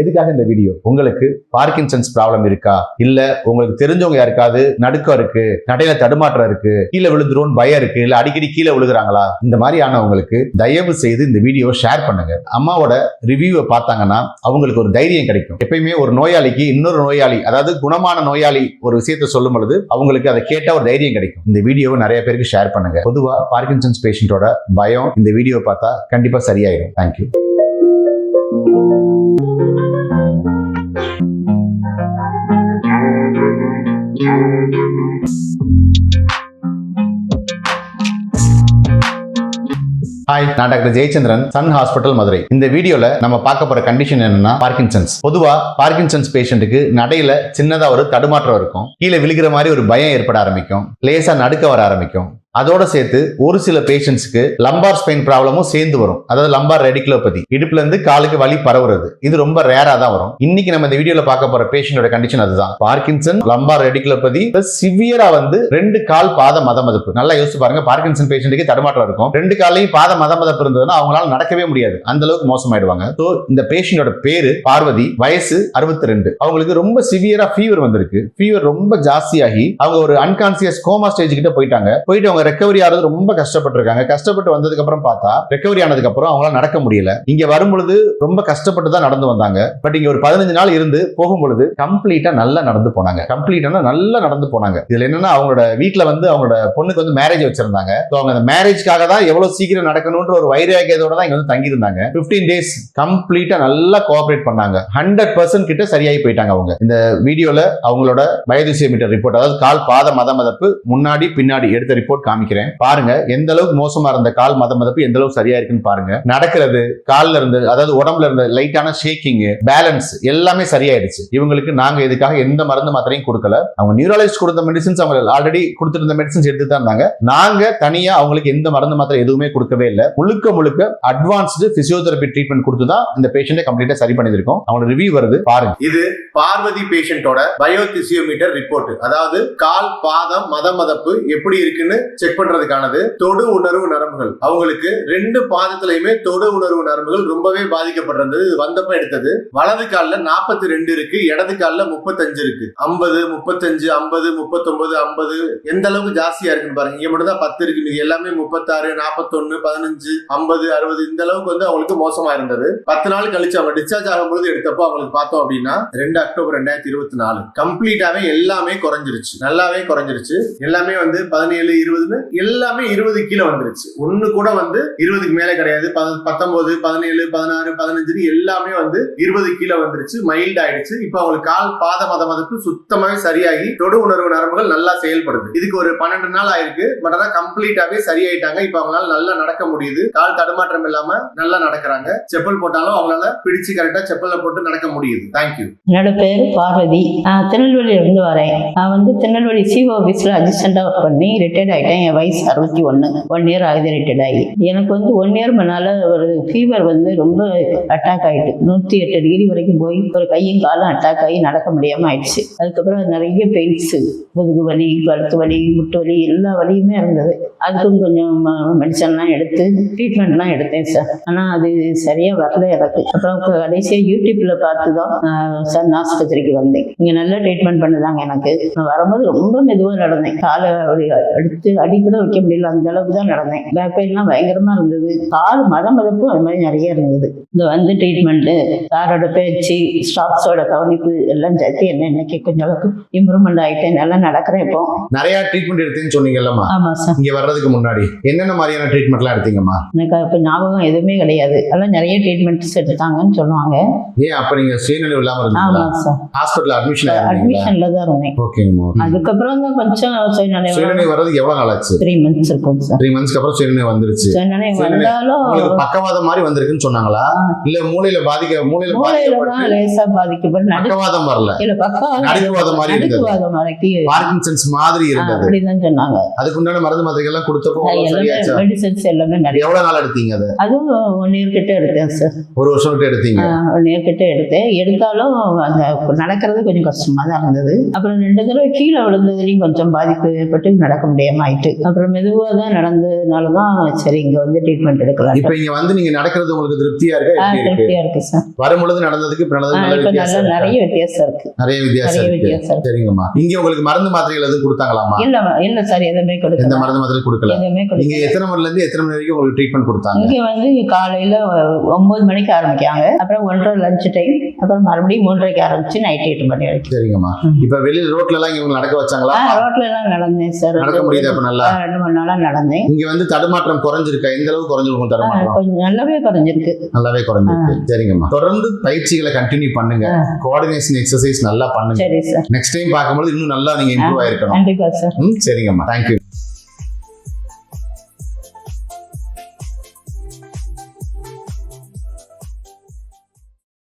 எதுக்காக இந்த வீடியோ உங்களுக்கு பார்க்கின்சன்ஸ் ப்ராப்ளம் இருக்கா? இல்ல உங்களுக்கு தெரிஞ்சவங்க யாருக்காவது நடுக்கம் இருக்கு நடையில தடுமாற்றம் இருக்கு கீழே விழுந்துரும் பயம் இருக்கு இல்ல அடிக்கடி கீழே விழுகிறாங்களா? இந்த மாதிரியானவங்களுக்கு தயவு செய்து இந்த வீடியோவை ஷேர் பண்ணுங்க. அம்மாவோட ரிவ்யூவை பார்த்தாங்கன்னா அவங்களுக்கு ஒரு தைரியம் கிடைக்கும். எப்பயுமே ஒரு நோயாளிக்கு இன்னொரு நோயாளி அதாவது குணமான நோயாளி ஒரு விஷயத்த சொல்லும் பொழுது அவங்களுக்கு அதை கேட்டா ஒரு தைரியம் கிடைக்கும். இந்த வீடியோவை நிறைய பேருக்கு ஷேர் பண்ணுங்க. பொதுவா பார்க்கின்சன்ஸ் பேஷண்டோட பயம் இந்த வீடியோவை பார்த்தா கண்டிப்பா சரியாயிடும் தேங்க்யூ ஹாய் நான் doctor Jayachandran Sun hospital Madurai. இந்த வீடியோல நம்ம பார்க்க போற கண்டிஷன் என்னன்னா பார்க்கின்சன்ஸ் பொதுவா பார்க்கின்சன்ஸ் பேஷண்ட்டுக்கு நடையில சின்னதா ஒரு தடுமாற்றம் இருக்கும். கீழே விழுகிற மாதிரி ஒரு பயம் ஏற்பட ஆரம்பிக்கும். லேசா நடுக்க வர ஆரம்பிக்கும். அதோட சேர்த்து ஒரு சில பேஷண்ட்ஸ்க்கு லம்பார் ஸ்பெயின் ப்ராப்ளமும் சேர்ந்து வரும். அதாவது லம்பார் ரெடிகுலோபதி இடுப்புல இருந்து காலுக்கு வலி பரவுறது. இது ரொம்ப ரேரா தான் வரும். இன்னைக்கு நம்ம இந்த வீடியோல பார்க்க போற பேஷண்டோட கண்டிஷன் அதுதான். பார்க்கின்சன் லம்பார் ரெடிகுலோபதி சிவியரா வந்து ரெண்டு கால் பாத மத மதப்பு நல்லா யோசிச்சு பாருங்க. பார்க்கின்சன் பேஷண்ட்டுக்கு தடுமாற்றம் இருக்கும். ரெண்டு காலையும் பாத மத மதப்பு இருந்ததுன்னா அவங்களால நடக்கவே முடியாது. அந்த அளவுக்கு மோசமாயிடுவாங்க. ஸோ இந்த பேஷண்டோட பேரு பார்வதி. வயசு அறுபத்தி ரெண்டு அவங்களுக்கு ரொம்ப சிவியரா ஃபீவர் வந்திருக்கு. ஃபீவர் ரொம்ப ஜாஸ்தியாகி அவங்க ஒரு அன்கான்சியஸ் கோமா ஸ்டேஜ் கிட்ட போயிட்டாங்க. போயிட்டு அவங்க ரெக்கவரி ஆகிறது ரொம்ப கஷ்டப்பட்டிருக்காங்க. கஷ்டப்பட்டு வந்ததுக்கு அப்புறம் பார்த்தா ரெக்கவரி ஆனதுக்கு அப்புறம் அவங்களால நடக்க முடியல. இங்க வரும்பொழுது ரொம்ப கஷ்டப்பட்டு தான் நடந்து வந்தாங்க. பட் இங்க ஒரு பதினஞ்சு நாள் இருந்து போகும்பொழுது கம்ப்ளீட்டாக கம்ப்ளீட்டா நல்லா நடந்து போனாங்க. கம்ப்ளீட்டா நல்லா நடந்து போனாங்க. இதுல என்னன்னா அவங்களோட வீட்டில் வந்து அவங்களோட பொண்ணுக்கு வந்து மேரேஜ் வச்சிருந்தாங்க. ஸோ அவங்க அந்த மேரேஜ்க்காக தான் எவ்வளவு சீக்கிரம் நடக்கணும்ன்ற ஒரு வைராக்கியத்தோட தான் இங்க வந்து தங்கி இருந்தாங்க பிப்டீன் டேஸ் கம்ப்ளீட்டா நல்லா கோஆபரேட் பண்ணாங்க. ஹண்ட்ரட் பர்சன்ட் கிட்ட சரியாகி போயிட்டாங்க அவங்க. இந்த வீடியோல அவங்களோட பயோதிசியோமீட்டர் ரிப்போர்ட் அதாவது கால் பாத மத மதப்பு முன்னாடி பின்னாடி எடுத்த ரிப்போர்ட் காமிக்கிறேன். பாருங்க எந்த அளவுக்கு மோசமா இருந்த கால் மத மதப்பு எந்த அளவுக்கு சரியா இருக்குன்னு பாருங்க. நடக்கிறது கால்ல இருந்து அதாவது உடம்புல இருந்த லைட்டான ஷேக்கிங் பேலன்ஸ் எல்லாமே சரியாயிடுச்சு. இவங்களுக்கு நாங்க இதுக்காக எந்த மருந்து மாத்திரையும் கொடுக்கல. அவங்க நியூரலைஸ்ட் கொடுத்த மெடிசின்ஸ் அவங்க ஆல்ரெடி கொடுத்துருந்த மெடிசின்ஸ் எடுத்து தான் இருந்தாங்க. நாங்க தனியா அவங்களுக்கு எந்த மருந்து மாத்திரை எதுவுமே கொடுக்கவே இல்லை. முழுக்க முழுக்க அட்வான்ஸ்டு பிசியோதெரபி ட்ரீட்மெண்ட் கொடுத்து தான் இந்த பேஷண்ட்டை கம்ப்ளீட்டா சரி பண்ணியிருக்கோம். அவங்களோட ரிவ்யூ வருது பாருங்க. இது பார்வதி பேஷண்டோட பயோதிசியோமீட்டர் ரிப்போர்ட் அதாவது கால் பாதம் மத மதப்பு எப்படி இருக்குன்னு செக் பண்றதுக்கானது. தொடு உணர்வு நரம்புகள். அவங்களுக்கு ரெண்டு பாதத்திலையுமே தொடு உணர்வு நரம்புகள் ரொம்பவே பாதிக்கப்பட்டிருந்தது வந்தப்ப எடுத்தது. வலது காலில் நாற்பத்தி ரெண்டு இருக்கு. இடது காலில் முப்பத்தஞ்சு இருக்கு. ஐம்பது முப்பத்தஞ்சு ஐம்பது முப்பத்தொன்பது ஐம்பது. எந்த அளவுக்கு ஜாஸ்தியா இருக்குன்னு பாருங்க. இங்க மட்டும் தான் பத்து இருக்கு. இது எல்லாமே முப்பத்தாறு நாற்பத்தொன்னு பதினஞ்சு ஐம்பது அறுபது. இந்த அளவுக்கு வந்து அவங்களுக்கு மோசமா இருந்தது. பத்து நாள் கழிச்சு அவங்க டிஸ்சார்ஜ் ஆகும்போது எடுத்தப்போ அவங்களுக்கு பார்த்தோம் அப்படின்னா ரெண்டு அக்டோபர் ரெண்டாயிரத்தி இருபத்தி நாலு. கம்ப்ளீட்டாவே எல்லாமே குறைஞ்சிருச்சு. நல்லாவே குறைஞ்சிருச்சு. எல்லாமே வந்து பதினேழு இருபது இருந்து எல்லாமே இருபது கீழே வந்துருச்சு. ஒண்ணு கூட வந்து இருபதுக்கு மேல கிடையாது. பத்தொன்பது பதினேழு பதினாறு பதினஞ்சுன்னு எல்லாமே வந்து இருபது கீழே வந்துருச்சு. மைல்ட் ஆயிடுச்சு. இப்ப அவங்களுக்கு கால் பாத மத மதப்பு சுத்தமாவே சரியாகி தொடு உணர்வு நரம்புகள் நல்லா செயல்படுது. இதுக்கு ஒரு பன்னெண்டு நாள் ஆயிருக்கு. பட் ஆனா கம்ப்ளீட்டாவே சரியாயிட்டாங்க. இப்ப அவங்களால நல்லா நடக்க முடியுது. கால் தடுமாற்றம் இல்லாம நல்லா நடக்கிறாங்க. செப்பல் போட்டாலும் அவங்களால பிடிச்சு கரெக்டா செப்பல்ல போட்டு நடக்க முடியுது. தேங்க்யூ என்னோட பேர் பார்வதி. நான் திருநெல்வேலியிலேருந்து வரேன். நான் வந்து திருநெல்வேலி சிஓ ஆஃபீஸில் அசிஸ்டண்டா ஒர்க் பண்ணி ரிட்டையர்ட் ஆயிட்டேன். என் வயசு அறுபத்தி ஒன்று ஒன் இயர் ஆகுது ரிட்டையர்ட் ஆகி எனக்கு வந்து ஒன் இயர் முன்னால் ஒரு ஃபீவர் வந்து ரொம்ப அட்டாக் ஆகிட்டு நூற்றி எட்டு டிகிரி வரைக்கும் போய் ஒரு கையும் காலும் அட்டாக் ஆகி நடக்க முடியாமல் ஆயிடுச்சு. அதுக்கப்புறம் நிறைய பெயின்ஸு முதுகு வலி கழுத்து வலி முட்டு வலி எல்லா வலியுமே இருந்தது. அதுக்கும் கொஞ்சம் மெடிசன்லாம் எடுத்து ட்ரீட்மெண்ட்லாம் எடுத்தேன் சார் ஆனால் அது சரியாக வரல எனக்கு. அப்புறம் கடைசியாக யூடியூப்பில் பார்த்து தான் நான் ஆஸ்பத்திரிக்கு வந்தேன். இங்கே நல்ல ட்ரீட்மெண்ட் பண்ணுதாங்க எனக்கு. நான் வரும்போது ரொம்ப மெதுவாக நடந்தேன். காலை எடுத்து அடி கூட வைக்க முடியல. அந்த அளவுக்கு தான் நடந்தேன். பேக் பெயின்லாம் பயங்கரமாக இருந்தது. கால் மத மதப்பும் அது மாதிரி நிறைய இருந்தது. இங்கே வந்து ட்ரீட்மெண்ட்டு சாரோட பேச்சு ஸ்டாஃப்ஸோட கவனிப்பு எல்லாம் சேர்த்து என்ன இன்னைக்கு கொஞ்சம் அளவுக்கு இம்ப்ரூவ்மெண்ட் ஆகிட்டேன் நல்லா நடக்கிறேன் இப்போ. நிறைய ட்ரீட்மெண்ட் எடுத்தேன்னு சொன்னீங்கல்லம்மா. ஆமாம் சார் இங்க வர்றதுக்கு முன்னாடி என்னென்ன மாதிரியான ட்ரீட்மெண்ட்லாம் எடுத்தீங்கம்மா? எனக்கு இப்போ ஞாபகம் எதுவுமே கிடையாது. எல்லாம் நிறைய ட்ரீட்மெண்ட்ஸ் எடுத்தாங்கன்னு சொல்லுவாங்க. ஏன் அப்ப நீங்க சுயநினைவு இல்லாம இருந்தீங்களா? ஹாஸ்பிட்டல் அட்மிஷன் அட்மிஷன்ல தான் இருந்தேன். ஓகேங்கம்மா அதுக்கப்புறம் தான் கொஞ்சம் சுயநினைவு சுயநினைவு வர்றதுக்கு எவ்வளவு நாள் ஆச்சு த்ரீ மந்த்ஸ் இருக்கும் சார் த்ரீ மந்த்ஸ்க்கு அப்புறம் சுயநினைவு வந்துருச்சு. உங்களுக்கு பக்கவாதம் மாதிரி வந்திருக்குன்னு சொன்னாங்களா. இல்ல மூளையில பாதிக்க மூளையில லேசா பாதிக்கப்பட்டு பக்கவாதம் வரல. இல்ல பக்கம் நடுக்குவாதம் மாதிரி இருந்தது. பார்க்கின்சன்ஸ் மாதிரி இருந்தது. அப்படிதான் சொன்னாங்க. அதுக்குண்டான மருந்து மாத்திரைகள் எல்லாம் கொடுத்தப்போ சரியாச்சா? மெடிசன்ஸ் எல்லாமே எவ்வளவு நாள் எடுத்தீங்க அது? அதுவும் ஒன் இயர் கிட்ட எடுத்தேன் சார் ஒரு வருஷம் விட்டு எடுத்தீங்க? ஒன் இயர் கிட்ட எடுத்தேன். எடுத்தாலும் அந்த நடக்கிறது கொஞ்சம் கஷ்டமா தான் இருந்தது. அப்புறம் ரெண்டு தடவை கீழே விழுந்ததுலையும் கொஞ்சம் பாதிப்பு ஏற்பட்டு நடக்க முடியாம ஆயிடுச்சு ஆயிட்டு அப்புறம் மெதுவாக தான் நடந்ததுனால தான் சரி இங்கே வந்து ட்ரீட்மெண்ட் எடுக்கலாம். இப்ப இங்க வந்து நீங்க நடக்கிறது உங்களுக்கு திருப்தியா இருக்கா? திருப்தியாக இருக்கு? சார் வரும்பொழுது நடந்ததுக்கு இப்ப நல்ல? நிறைய வித்தியாசம் இருக்கு. நிறைய வித்தியாசம் இருக்கு. சரிங்கம்மா. இங்க உங்களுக்கு மருந்து மாத்திரைகள் எதுவும் கொடுத்தாங்களாமா இல்ல இல்ல சார் எதுவுமே எந்த கொடுக்கல மருந்து மாத்திரை கொடுக்கல. எதுவுமே கொடுக்கல. எத்தனை மணில இருந்து எத்தனை மணி வரைக்கும் உங்களுக்கு ட்ரீட்மெண்ட் கொடுத்தாங்க? இங்க வந்து காலையில ஒன்பது மணிக்கு ஆரம்பிக்காங்க அப்புறம் ஒன்றரை லஞ்ச் டைம் அப்புறம் மறுபடியும் மூன்றரைக்கு ஆரம்பிச்சு நைட் எட்டு மணி வரைக்கும் சரிங்கம்மா. இப்ப வெளியில ரோட்ல எல்லாம் இங்க நடக்க வச்சாங்களா? ரோட்ல எல்லாம் நடந்தேன் சார் நடக்க முடியுது ஆ, ரெண்டு மணி நாளா நடந்தேன். இங்க வந்து தடுமாற்றம் குறைஞ்சிருக்கா? எந்த அளவுக்கு குறைஞ்சிருக்கும் தடுமாற்றம்? கொஞ்சம் நல்லாவே குறைஞ்சிருக்கு. நல்லாவே குறைஞ்சிருக்கு. சரிங்கம்மா. தொடர்ந்து பயிற்சிகளை கண்டினியூ பண்ணுங்க. கோஆர்டினேஷன் எக்ஸசைஸ் நல்லா பண்ணுங்க. நெக்ஸ்ட் டைம் பார்க்கும்போது இன்னும் நல்லா நீங்க இம்ப்ரூவ் ஆயிருக்கணும். சரிங்கம்மா. தேங்க்யூ